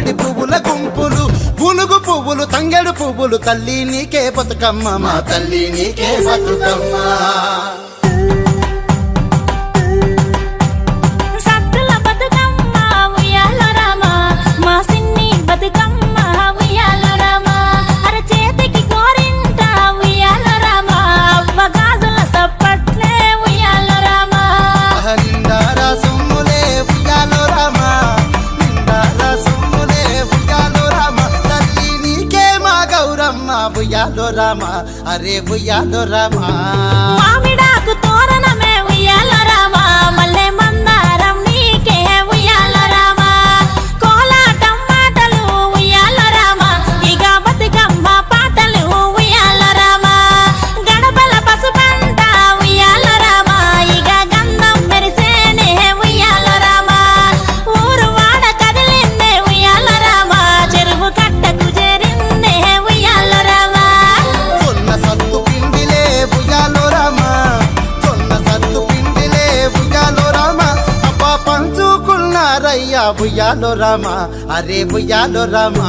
మామిడి పువ్వుల గుంపులు. పులుగు పువ్వులు తంగెడు పువ్వులు తల్లి నీకే బతుకమ్మ మా తల్లి నీకే బతుకమ్మ. రామా అరే ఉయ్యాలో రామా. ఉయ్యాలో రామా? అరే ఉయ్యాలో రామా?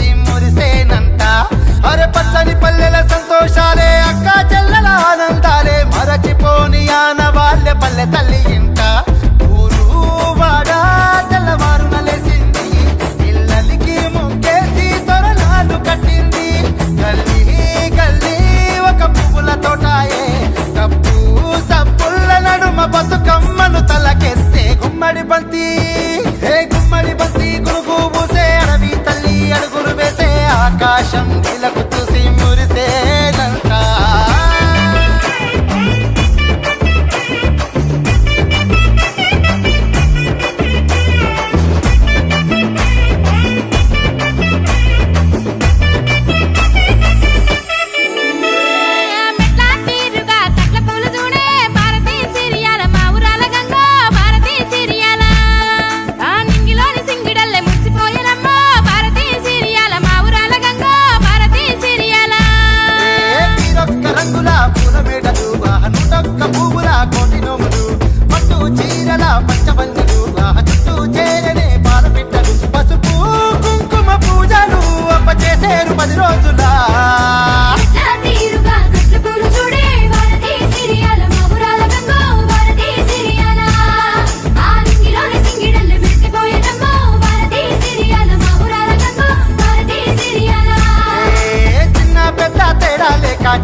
రాజులా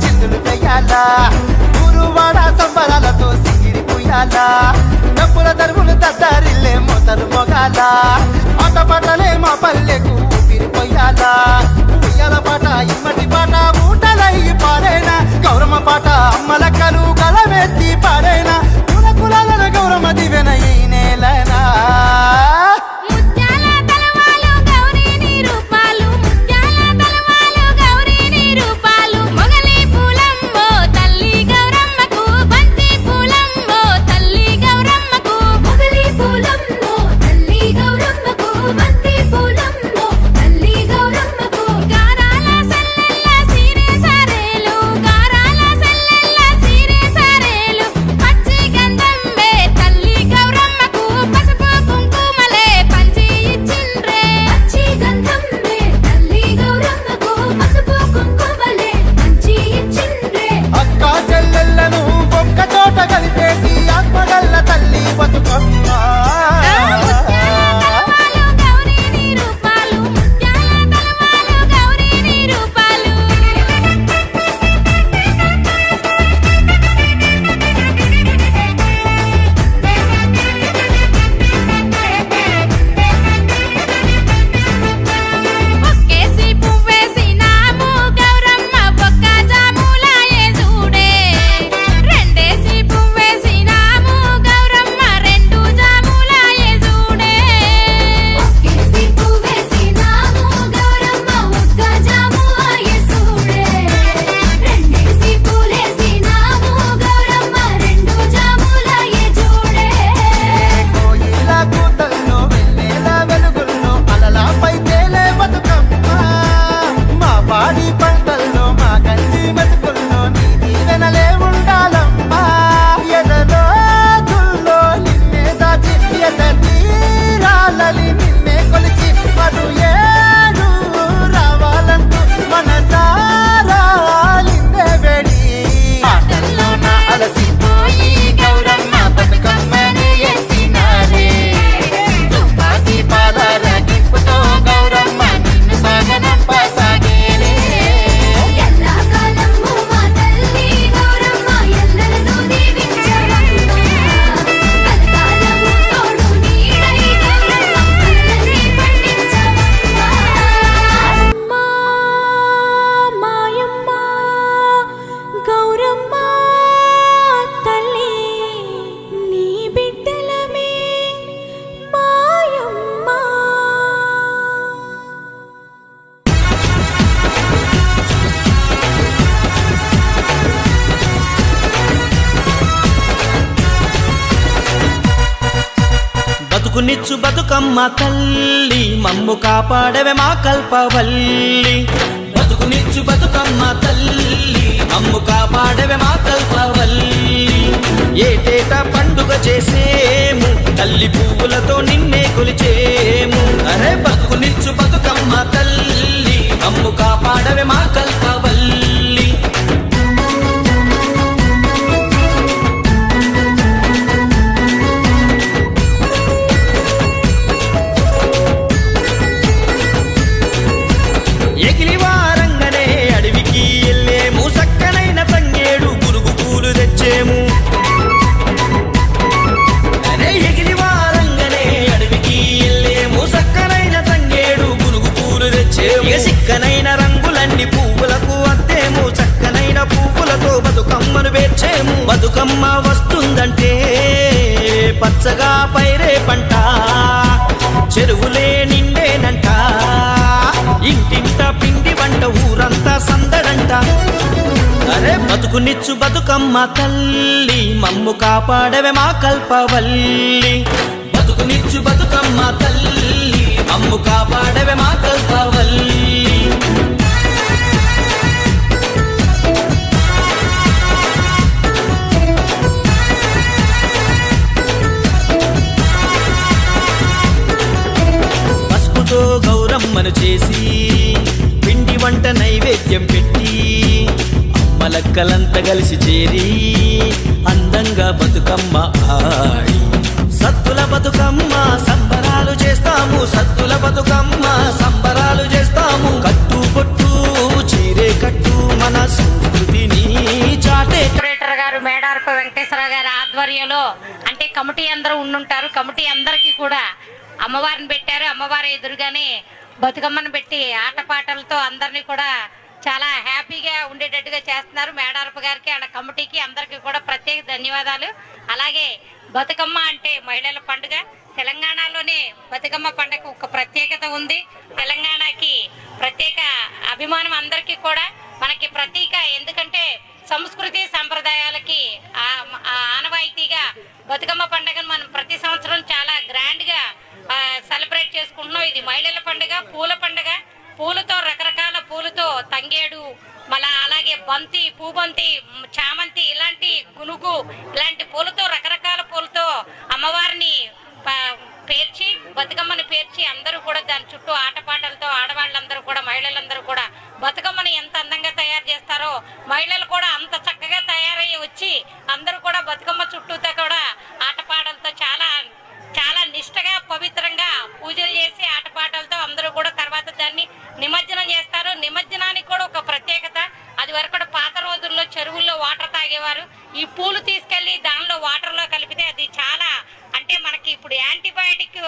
చిందులు వేయాలా గురువాడ సంబరాలతో సిగిరి పుయ్యాలా. డబ్బుల దరువులు తద్దరిల్లే మొదలు మొగాలా. ఆట పాట మలకలు కలవెత్తి పడైనా అమ్మ తల్లి మమ్ము కాపాడవే మా కల్పవల్లి. బతుకునిచ్చు బతుకమ్మ తల్లి మమ్ము కాపాడవే మా కల్పవల్లి. ఏటేటా పండుగ చేసేము తల్లి పువ్వులతో నిన్నే కొలిచే అరే బతుకునిచ్చు బతుకమ్మ తల్లి మమ్ము కాపాడవే మా కల్పవల్లి. బతుకునిచ్చు బతుకమ్మ తల్లి మమ్ము కాపాడవే మా కల్పవల్లి. పసుపుతో గౌరమ్మను చేసి పిండి వంట నైవేద్యం పెట్టి లెక్కలంతా కలిసి చేరి అందంగా బతుకమ్మ ఆడి. సత్తుల బతుకమ్మ సంబరాలు చేస్తాము. సత్తుల బతుకమ్మ సంబరాలు చేస్తాము. కట్టు పొట్టు చీరే కట్టు మన సంస్కృతిని చాటే. గారు మేడారపు వెంకటేశ్వర గారి ఆధ్వర్యంలో అంటే కమిటీ అందరూ ఉండుంటారు. కమిటీ అందరికీ కూడా అమ్మవారిని పెట్టారు. అమ్మవారి ఎదురుగానే బతుకమ్మను పెట్టి ఆటపాటలతో అందరినీ కూడా చాలా హ్యాపీగా ఉండేటట్టుగా చేస్తున్నారు మేడారపు గారికి అండ్ కమిటీకి అందరికీ కూడా ప్రత్యేక ధన్యవాదాలు. అలాగే బతుకమ్మ అంటే మహిళల పండుగ. తెలంగాణలోనే బతుకమ్మ పండుగ ఒక ప్రత్యేకత ఉంది. తెలంగాణకి ప్రత్యేక అభిమానం అందరికీ కూడా మనకి ప్రతీక. ఎందుకంటే సంస్కృతి సంప్రదాయాలకి ఆ- ఆనవాయితీగా బతుకమ్మ పండుగను మనం ప్రతి సంవత్సరం చాలా గ్రాండ్గా సెలబ్రేట్ చేసుకుంటున్నాం. ఇది మహిళల పండుగ పూల పండుగ. పూలతో రకరకాల పూలతో తంగేడు మళ్ళా అలాగే బంతి పూబంతి చామంతి ఇలాంటి గునుగు ఇలాంటి పూలతో రకరకాల పూలతో అమ్మవారిని పేర్చి బతుకమ్మని పేర్చి అందరూ కూడా దాని చుట్టూ ఆటపాటలతో ఆడవాళ్ళందరూ కూడా మహిళలందరూ కూడా బతుకమ్మని ఎంత అందంగా తయారు చేస్తారో మహిళలు కూడా అంత చక్కగా తయారయ్యి వచ్చి అందరూ కూడా బతుకమ్మ చుట్టూతో కూడా ఆటపాటలతో చాలా చాలా నిష్టగా పవిత్రంగా పూజలు చేసి ఆటపాటలతో అందరూ కూడా తర్వాత దాన్ని నిమజ్జనం చేస్తారు. నిమజ్జనానికి కూడా ఒక ప్రత్యేకత. అది వరకు పాత రోజుల్లో చెరువుల్లో వాటర్ తాగేవారు. ఈ పూలు తీసుకెళ్ళి దానిలో వాటర్లో కలిపితే అది చాలా అంటే మనకి ఇప్పుడు యాంటీబయాటిక్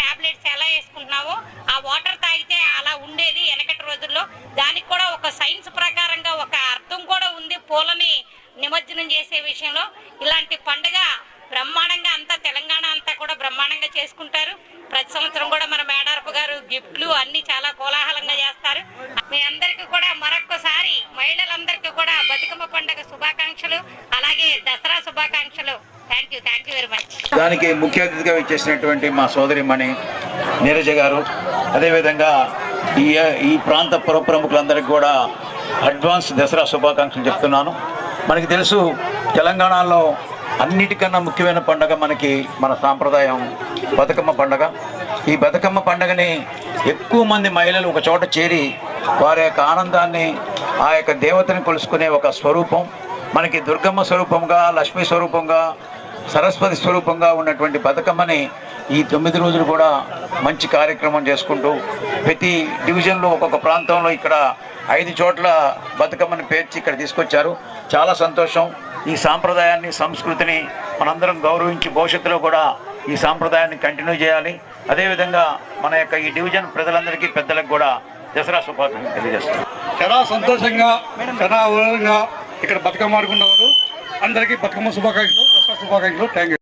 టాబ్లెట్స్ ఎలా వేసుకుంటున్నావో ఆ వాటర్ తాగితే అలా ఉండేది వెనకటి రోజుల్లో. దానికి కూడా ఒక సైన్స్ ప్రకారంగా ఒక అర్థం కూడా ఉంది పూలని నిమజ్జనం చేసే విషయంలో. ఇలాంటి పండుగ బ్రహ్మాండంగా అంతా తెలంగాణ అంతా కూడా బ్రహ్మాండంగా చేసుకుంటారు. ప్రతి సంవత్సరం కూడా మన మేడారపు గారు గిఫ్ట్లు అన్ని చాలా కోలాహలంగా చేస్తారు. మీ అందరికీ కూడా మరొక్కసారి మహిళలందరికీ కూడా బతుకమ్మ పండుగ శుభాకాంక్షలు అలాగే దసరా శుభాకాంక్షలు. Thank you thank you very much దానికి ముఖ్య అతిథిగా ఇచ్చేసినటువంటి మా సోదరిమణి నీరజ గారు. అదేవిధంగా ఈ ఈ ప్రాంత పుర ప్రముఖులందరికీ కూడా అడ్వాన్స్ దసరా శుభాకాంక్షలు చెప్తున్నాను. మనకి తెలుసు తెలంగాణలో అన్నిటికన్నా ముఖ్యమైన పండగ మనకి మన సాంప్రదాయం బతుకమ్మ పండగ. ఈ బతుకమ్మ పండగని ఎక్కువ మంది మహిళలు ఒక చోట చేరి వారి యొక్క ఆనందాన్ని ఆ యొక్క దేవతని కొలుసుకునే ఒక స్వరూపం. మనకి దుర్గమ్మ స్వరూపంగా లక్ష్మీ స్వరూపంగా సరస్వతి స్వరూపంగా ఉన్నటువంటి బతుకమ్మని ఈ తొమ్మిది రోజులు కూడా మంచి కార్యక్రమం చేసుకుంటూ ప్రతి డివిజన్లో ఒక్కొక్క ప్రాంతంలో ఇక్కడ ఐదు చోట్ల బతుకమ్మని పేర్చి ఇక్కడ తీసుకొచ్చారు. చాలా సంతోషం. ఈ సాంప్రదాయాన్ని సంస్కృతిని మనందరం గౌరవించి భవిష్యత్తులో కూడా ఈ సాంప్రదాయాన్ని కంటిన్యూ చేయాలి. అదేవిధంగా మన యొక్క ఈ డివిజన్ ప్రజలందరికీ పెద్దలకు కూడా దసరా శుభాకాంక్షలు తెలియజేస్తాం చాలా సంతోషంగా చాలా ఆనందంగా ఇక్కడ బతుకమ్మ ఆడుకుంటున్నారు అందరికీ బతుకమ్మ శుభాకాంక్షలు దసరా శుభాకాంక్షలు. Thank you